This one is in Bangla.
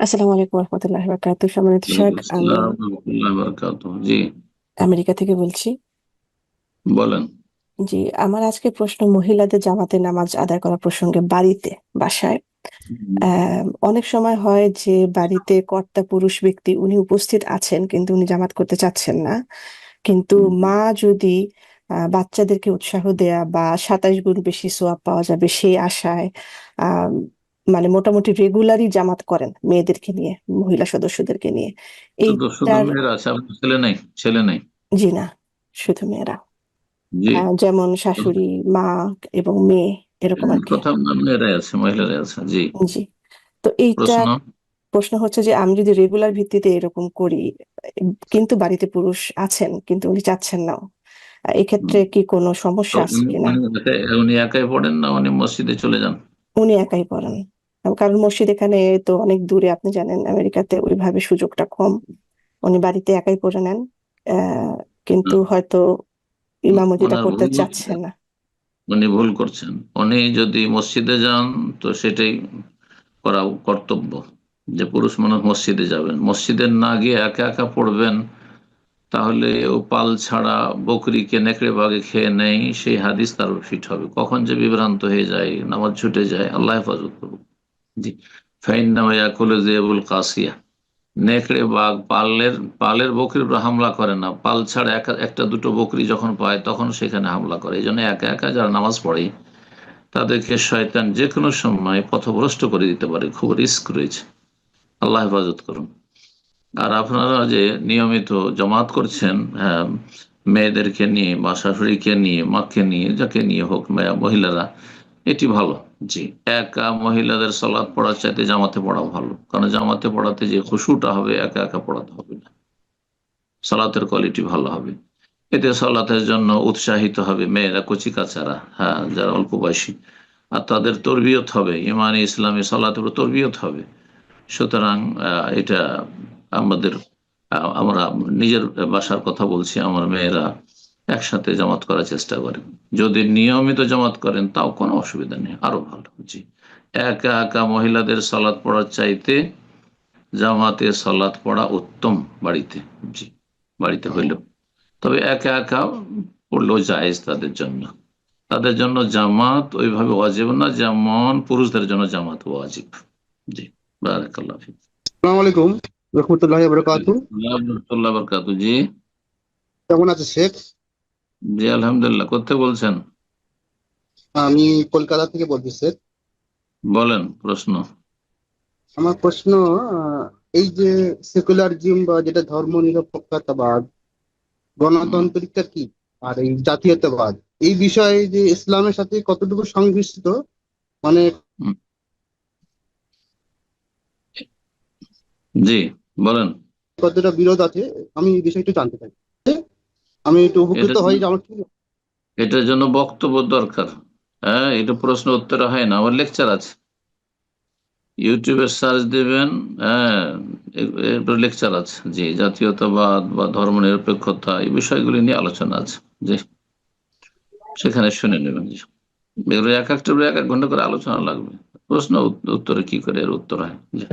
আসসালামু আলাইকুম রহমতুল্লাহ বারাকাতুহ সম্মানিত শেখ আমি জি। আমেরিকা থেকে বলছি। বলেন। জি আমার আজকে প্রশ্ন মহিলাদের জামাতে নামাজ আদায় করা প্রসঙ্গে বাড়িতে বাসায়। অনেক সময় হয় যে বাড়িতে কর্তা পুরুষ ব্যক্তি উনি উপস্থিত আছেন কিন্তু উনি জামাত করতে চাচ্ছেন না। কিন্তু মা যদি বাচ্চাদেরকে উৎসাহ দেয়া বা সাতাইশ গুণ বেশি সোয়াব পাওয়া যাবে সেই আশায় আহ মানে মোটামুটি রেগুলারই জামাত করেন মেয়েদেরকে নিয়ে মহিলা সদস্যদেরকে নিয়ে। মেয়েরা ছেলে নেই ছেলে নেই। জি না শুধু মেয়েরা। যেমন শাশুড়ি মা এবং মেয়ে এরকম আর কি। আছে মহিলারাই আছে জি। জি। তো এইটা প্রশ্ন? হচ্ছে যে আমি যদি রেগুলার ভিত্তিতে এরকম করি কিন্তু বাড়িতে পুরুষ আছেন কিন্তু উনি চাচ্ছেন না এক্ষেত্রে কি কোনো সমস্যা আছে কিনা? উনি একাই- উনি একাই পড়েন না উনি মসজিদে চলে যান? উনি একাই পড়েন। কারণ মসজিদ এখানে তো অনেক দূরে আপনি জানেন আমেরিকাতে ওইভাবে সুযোগটা কম। উনি বাড়িতে একাই পড়ে নেন কিন্তু হয়তো ইমামতিটা করতে ভুল চাচ্ছেন না। উনি ভুল করছেন। উনি যদি মসজিদে যান তো সেটাই করা কর্তব্য যে পুরুষ মানুষ মসজিদে যাবেন। মসজিদে না গিয়ে একা একা পড়বেন তাহলে ও পাল ছাড়া বকরিকে নেকড়ে বাগে খেয়ে নেই সেই হাদিস তার ফিট হবে। কখন যে বিভ্রান্ত হয়ে যায় নামাজ ছুটে যায় আল্লাহ হেফাজত করুক। জি। ফাইন নামায়াকুল জেবুল কাসিয়া। নেকড়ে বাঘ পালের পালের বকরির হামলা করে না। পাল ছাড়া একা একটা দুটো বকরি যখন পায় তখন সেখানে হামলা করে। এই জন্য একা একা যারা নামাজ পড়ে তাদেরকে শয়তান যে কোনো সময় পথভ্রষ্ট করে দিতে পারে। খুব রিস্ক রয়েছে। আল্লাহ হেফাজত করুন। আর আপনারা যে নিয়মিত জমাত করছেন হ্যাঁ, মেয়েদেরকে নিয়ে বা শাশুড়িকে নিয়ে মাকে নিয়ে যাকে নিয়ে হোক মেয়ে- মহিলারা এটি ভালো। জি, একা মহিলাদের সলাৎ পড়ার চাইতে জামাতে পড়া ভালো। কারণ জামাতে পড়াতে যে খুশুটা হবে, একা একা পড়াতে হবে না। সলাতের কোয়ালিটি ভালো হবে। এতে সলাতের জন্য উৎসাহিত হবে মেয়েরা কচি কাচারা হ্যাঁ যারা অল্প বয়সী। আর তাদের তরবিয়ত হবে, ইমানি ইসলামী সলাতের তরবিয়ত হবে। সুতরাং এটা আমাদের আমরা নিজের বাসার কথা বলছি, আমার মেয়েরা একসাথে জামাত করার চেষ্টা করেন। যদি নিয়মিত জামাত করেন তাও কোনো অসুবিধা নেই। আরও ভালো। জি। একা একা মহিলাদের সালাত পড়ার চাইতে জামাতে সালাত পড়া উত্তম বাড়িতে। জি। বাড়িতে হইল তবে একা একা পড়লেও জায়েজ তাদের জন্য। তাদের জন্য জামাত ওইভাবে ওয়াজিব না যেমন পুরুষদের জন্য জামাত ওয়াজিব। জি। বারাকাল্লাহ আসসালামু আলাইকুম। রহমতুল্লাহ বরকাতু রহমতুল্লাহ বরকাতু জি। কেমন আছে শেখ? জি আলহামদুলিল্লাহ। কোথেকে বলছেন? আমি কলকাতা থেকে বলছি শেখ বলেন প্রশ্ন। আমার প্রশ্ন এই যে সেকুলারিজম বা যেটা ধর্ম নিরপেক্ষতাবাদ গণতান্ত্রিকটা কি? আর এই জাতীয়তাবাদ এই বিষয়ে যে ইসলামের সাথে কতটুকু সংঘর্ষিত মানে জি বলেন। কতটা বিরোধ আছে? আমি এই বিষয়টা একটু জানতে চাই। আমি একটু উপকৃত হই যে আমার এটার জন্য বক্তব্য দরকার। হ্যাঁ এটা প্রশ্ন উত্তর হয় না আমার লেকচার আছে। ইউটিউবে সার্চ দিবেন হ্যাঁ লেকচার আছে। জি জাতীয়তাবাদ বা ধর্ম নিরপেক্ষতা এই বিষয়গুলি নিয়ে আলোচনা আছে। জি সেখানে শুনে নেবেন জি। এগুলো এক একটা এক এক ঘণ্টা করে আলোচনা লাগবে। প্রশ্ন উত্তরে কি করে এর উত্তর হয়। জি।